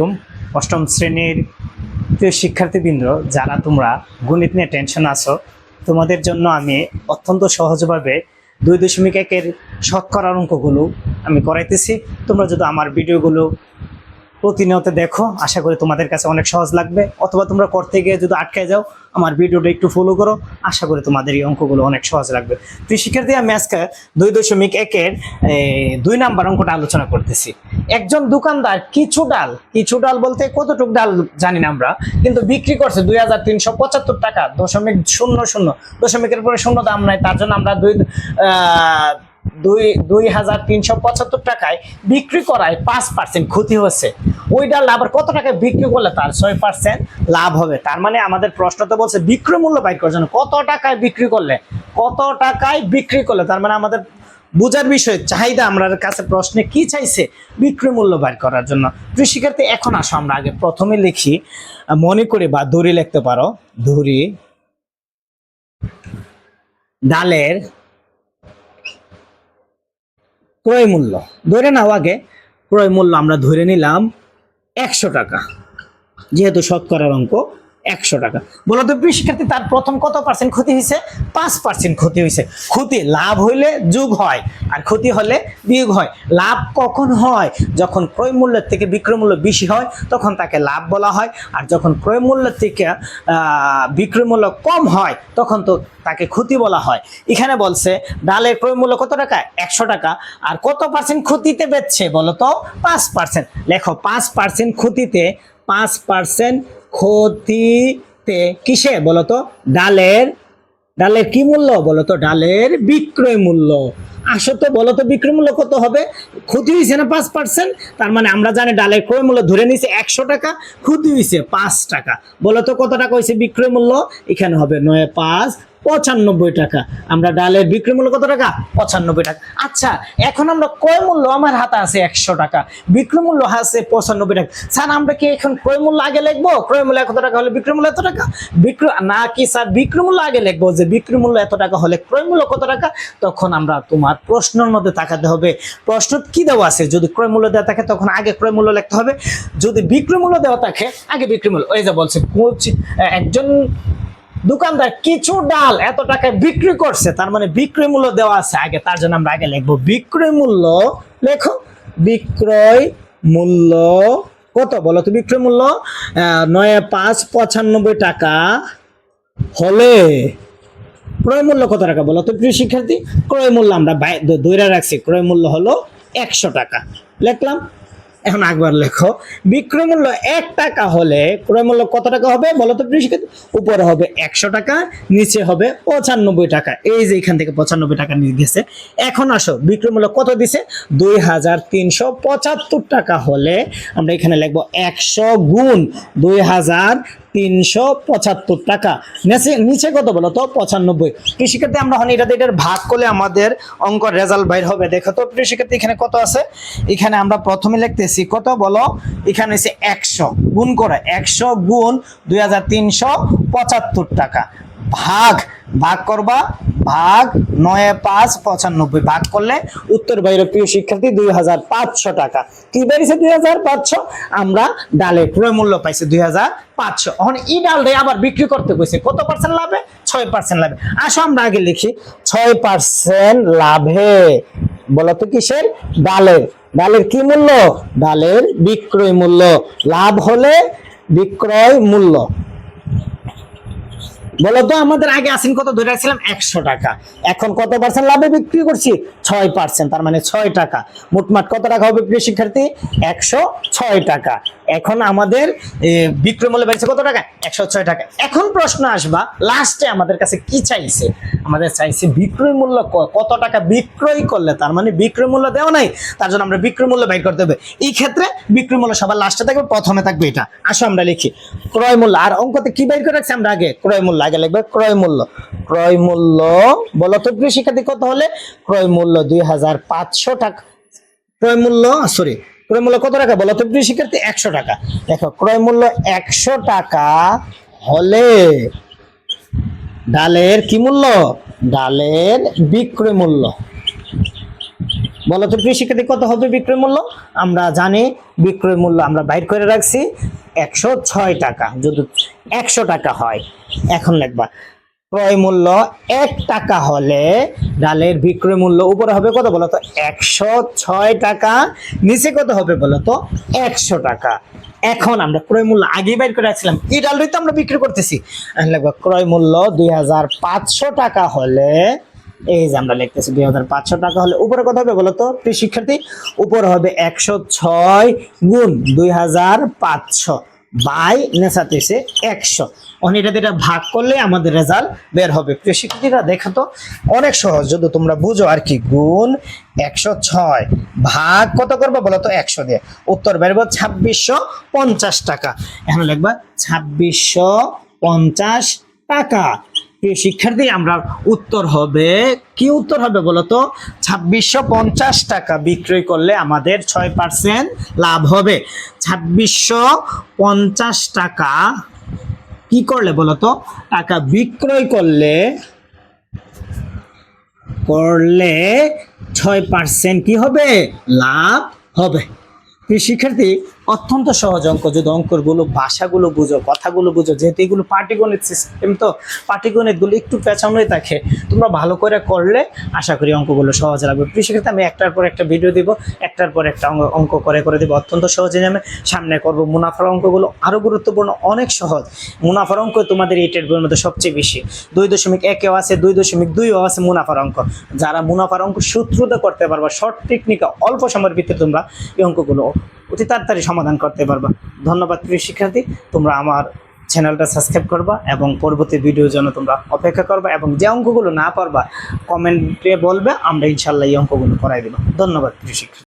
আলাইকুম। অষ্টম শ্রেণির প্রিয় শিক্ষার্থীবৃন্দ, যারা তোমরা গণিত নিয়ে টেনশন আছো, তোমাদের জন্য আমি অত্যন্ত সহজভাবে দুই দশমিক একের শতকরার অঙ্কগুলো আমি করাইতেছি। তোমরা যদি আমার ভিডিওগুলো প্রতিনিয়ত দেখো, আশা করি তোমাদের কাছে অনেক সহজ লাগবে। অথবা তোমরা করতে গিয়ে যদি আটকে যাও, আমার ভিডিওটা একটু ফলো করো, আশা করি তোমাদের এই অঙ্কগুলো অনেক সহজ লাগবে। তুই শিক্ষার্থী, আমি আজকে দুই দশমিক একের দুই নাম্বার অঙ্কটা আলোচনা করতেছি। একজন দোকানদার কিছু ডাল কিছু ডাল বলতে কতটুক ডাল জানি না আমরা, কিন্তু বিক্রি করছে দুই হাজার তিনশো পঁচাত্তর টাকা, দশমিক শূন্য শূন্য। দশমিকের পরে শূন্য দাম নাই, তার জন্য আমরা দুই দুই দুই হাজার তিনশো পঁচাত্তর টাকায় বিক্রি করায় পাঁচ পার্সেন্ট ক্ষতি হচ্ছে। ওই ডাল আবার কত টাকায় বিক্রি করলে তার ছয় পার্সেন্ট লাভ হবে? তার মানে আমাদের প্রশ্ন তো বলছে বিক্রয় মূল্য বাইর করার জন্য কত টাকায় বিক্রি করলে? কত টাকায় বিক্রি করলে? তার মানে আমাদের বোঝার বিষয়, চাহিদা আমরা কাছে প্রশ্নে কি চাইছে বিক্রয় মূল্য বাইর করার জন্য? শিক্ষার্থী, এখন আসো, আমরা আগে প্রথমে লিখি, মনে করে বা দড়ি লিখতে পারো। ধরি ডালের ক্রয় মূল্য ধরে নাও আগে ক্রয় মূল্য আমরা ধরে নিলাম। একশো টাকা যেহেতু শতকরার অঙ্ক। একশো টাকা। বলো তো প্রিয় শিক্ষার্থী তার প্রথম কত পার্সেন্ট ক্ষতি হয়েছে? পাঁচ পার্সেন্ট ক্ষতি হয়েছে। ক্ষতি লাভ হইলে যোগ হয়, আর ক্ষতি হলে বিয়োগ হয়। লাভ কখন হয়? যখন ক্রয় মূল্যের থেকে বিক্রয় মূল্য বেশি হয়, তখন তাকে লাভ বলা হয়, আর যখন ক্রয় মূল্যের থেকে বিক্রয় মূল্য কম হয়, তখন তো তাকে ক্ষতি বলা হয়। এখানে বলছে, ডালের ক্রয় মূল্য কত টাকা? একশো টাকা। আর কত পার্সেন্ট ক্ষতিতে বেচছে? বলো তো, পাঁচ পার্সেন্ট লেখো, পাঁচ পার্সেন্ট ক্ষতিতে পাঁচ পার্সেন্ট ক্ষতিতে কিসে বলতো? ডালের ডালের কি মূল্য বলতো? ডালের বিক্রয় মূল্য। আসো তো বলো তো বিক্রয় মূল্য কত হবে? ক্ষতি হয়েছে না পাঁচ পার্সেন্ট তার মানে আমরা জানি ডালের ক্রয় মূল্য ধরে নিয়েছে একশো টাকা, ক্ষতি হয়েছে পাঁচ টাকা। বলো তো কত টাকা হয়েছে বিক্রয় মূল্য? এখানে হবে নয় পাঁচ পঁচানব্বই টাকা। আমরা ডালের বিক্রয় মূল্য কত টাকা? পঁচানব্বই টাকা। আচ্ছা এখন আমরা ক্রয় মূল্য আমার হাতে আছে একশো টাকা। বিক্রয় মূল্য আছে পঁচানব্বই টাকা। স্যার, আমরা কি এখন ক্রয় মূল্য আগে লিখব? ক্রয় মূল্য কত টাকা হলে বিক্রয় মূল্য এত টাকা? বিক্রয় না কি স্যার বিক্রয় মূল্য আগে লিখব যে বিক্রয় মূল্য এত টাকা হলে ক্রয় মূল্য কত টাকা? তখন আমরা তোমার প্রশ্নের মধ্যে তাকাতে হবে। প্রশ্ন কি দেওয়া আছে? যদি ক্রয় মূল্য দেওয়া থাকে, তখন আগে ক্রয় মূল্য লিখতে হবে। যদি বিক্রয় মূল্য দেওয়া থাকে, আগে বিক্রয় মূল্য, ওই যে বলছে একজন দোকানদার কিছু ডাল এত টাকায় বিক্রি করছে, তার মানে বিক্রয় মূল্য দেওয়া আছে আগে, তার জন্য আমরা আগে লিখব, বিক্রয় মূল্য, লেখো, বিক্রয় মূল্য কত? বলো তো বিক্রয় মূল্য নয় পাঁচ পঁচানব্বই টাকা হলে ক্রয় মূল্য কত টাকা? বলো তো প্রিয় শিক্ষার্থী, ক্রয় মূল্য আমরা বাই- দ- রাখছি, ক্রয় মূল্য হলো একশো টাকা। লিখলাম এখন একবার লেখো বিক্রয় মূল্য এক টাকা হলে ক্রয় মূল্য কত টাকা হবে বলো তো উপরে হবে একশো টাকা, নিচে হবে পঁচানব্বই টাকা। এই যে এখান থেকে পঁচানব্বই টাকা নিয়ে গেছে। এখন আসো বিক্রয় মূল্য কত দিছে? দুই হাজার তিনশো পঁচাত্তর টাকা হলে আমরা এখানে লিখব একশো গুণ দুই হাজার তিনশো পঁচাত্তর টাকা। নিচে নিচে কত বলো তো? পঁচানব্বই। কৃষিক্ষেত্রে আমরা হন এটাতে এটার ভাগ করলে আমাদের অঙ্ক রেজাল্ট বাইর হবে। দেখো তো, কৃষিক্ষেত্রে এখানে কত আছে? এখানে আমরা প্রথমে লিখতেছি কত বলো? এখানে হচ্ছে একশো। গুণ করে, একশো গুণ দুই হাজার তিনশো পঁচাত্তর টাকা। ভাগ ভাগ করবা ভাগ নয় পাঁচ পঁচানব্বই। ভাগ করলে উত্তর বাইরে প্রিয় শিক্ষার্থী দুই হাজার পাঁচশো টাকা। কি বেরিয়েছে দুই হাজার পাঁচশো? আমরা ডালে ক্রয় মূল্য পাইছি দুই হাজার পাঁচশো। এখন এই ডালটাই আবার বিক্রি করতে কইছে। কত পার্সেন্ট লাভে? ছয় পার্সেন্ট লাভে। আসো আমরা আগে লিখি। ছয় পার্সেন্ট লাভে। বলো তো কিসের? ডালের। ডালের কি মূল্য? ডালের বিক্রয় মূল্য। লাভ হলে বিক্রয় মূল্য। বলো তো, আমাদের আগে আসেন, কত ধরে রাখছিলাম? একশো টাকা। এখন কত পার্সেন্ট লাভে বিক্রি করছি? ছয় পার্সেন্ট তার মানে ছয় টাকা। মোটমাট কত টাকা হবে প্রিয় শিক্ষার্থী? একশো ছয় টাকা। এখন আমাদের বিক্রয় মূল্য বেড়েছে কত টাকা? একশো ছয় টাকা। এখন প্রশ্ন আসবা লাস্টে আমাদের কাছে কি চাইছে? আমাদের চাইছে বিক্রয় মূল্য কত টাকা বিক্রয় করলে? তার মানে বিক্রয় মূল্য দেওয়া নাই, তার জন্য আমরা বিক্রয় মূল্য বের করতে হবে। এই ক্ষেত্রে বিক্রয় মূল্য সবার লাস্টে থাকবে, প্রথমে থাকবে এটা। আসো আমরা লিখি। ক্রয় মূল্য, আর অঙ্কতে কি বের করে রাখছি আমরা আগে? ক্রয় মূল্য। আগে লিখবে ক্রয় মূল্য। ক্রয় মূল্য, বলো তো প্রিয় শিক্ষার্থী কত হলে? ক্রয় মূল্য দুই হাজার পাঁচশো টাকা। ক্রয় মূল্য সরি ক্রয় মূল্য কত টাকা? বলো তো প্রিয় শিক্ষার্থী একশো টাকা। দেখো, ক্রয় মূল্য একশো টাকা হলে ডালের কি মূল্য? ডালের বিক্রয় মূল্য। বলো তো প্রিয় কত হবে বিক্রয় মূল্য? আমরা জানি বিক্রয় মূল্য আমরা বাইর করে রাখছি। একশো ছয় টাকা। যদি একশো টাকা হয়, এখন লিখবা ক্রয় মূল্য এক টাকা হলে ডালের বিক্রয় মূল্য উপরে হবে কত বলো তো একশো ছয় টাকা, নিচে কত হবে বলো তো একশো টাকা। এখন আমরা ক্রয় মূল্য আগেই বাইর করে রাখছিলাম। এই ডালটাই তো আমরা বিক্রি করতেছি। ক্রয় মূল্য দুই হাজার পাঁচশো টাকা হলে এই যে আমরা লিখতেছি দুই হাজার পাঁচশো টাকা হলে উপরে কত হবে বলো তো? প্রিয় শিক্ষার্থী, উপরে হবে একশো ছয় গুণ দুই হাজার পাঁচশো বাই নেশাতেছে একশো। অনেকটা এটা ভাগ করলে আমাদের রেজাল্ট বের হবে। প্রিয় শিক্ষার্থীরা, দেখো তো, অনেক সহজ। যদি তোমরা বুঝো আর কি, গুণ একশো ছয় ভাগ কত করব বলো তো? একশো দিয়ে। উত্তর বেরবো ছাব্বিশশো পঞ্চাশ টাকা। এখন লিখবা ছাব্বিশশো পঞ্চাশ টাকা। প্রিয় শিক্ষার্থী, আমরা উত্তর হবে। কি উত্তর হবে বলো তো ছাব্বিশশো পঞ্চাশ টাকা বিক্রয় করলে আমাদের ছয় পার্সেন্ট লাভ হবে। ছাব্বিশশো পঞ্চাশ টাকা কি করলে বলো তো টাকা বিক্রয় করলে করলে ছয় পার্সেন্ট কি হবে? লাভ হবে। শিক্ষার্থী অত্যন্ত সহজ অঙ্ক। যদি অঙ্কগুলো, ভাষাগুলো বুঝো, কথাগুলো বুঝো, যেহেতু এগুলো পাটিগণিত সিস্টেম তো পাটিগণিতগুলো একটু পেছানোই থাকে। তোমরা ভালো করে করলে আশা করি অঙ্কগুলো সহজ লাগবে। শিক্ষার্থী, আমি একটার পর একটা ভিডিও দিব, একটার পর একটা অঙ্ক- করে করে দেবো। অত্যন্ত সহজে যাবে সামনে করব। মুনাফার অঙ্কগুলো আরও গুরুত্বপূর্ণ, অনেক সহজ। মুনাফার অঙ্ক তোমাদের এই টেট বইয়ের মধ্যে সবচেয়ে বেশি। দুই দশমিক একেও আছে, দুই দশমিক দুইও আছে মুনাফার অঙ্ক। যারা মুনাফার অঙ্ক সূত্রতে করতে পারবা শর্ট টেকনিকে অল্প সময়ের ভিতরে তোমরা এই অঙ্কগুলো অতি তাড়াতাড়ি সমাধান করতে পারবা। ধন্যবাদ প্রিয় শিক্ষার্থী, তোমরা আমার চ্যানেলটা সাবস্ক্রাইব করবা এবং পরবর্তী ভিডিও জন্য তোমরা অপেক্ষা করবা এবং যে অঙ্কগুলো না পারবা কমেন্টে বলবে, আমরা ইনশাল্লাহ এই অঙ্কগুলো করাই দেবো। ধন্যবাদ প্রিয় শিক্ষার্থী।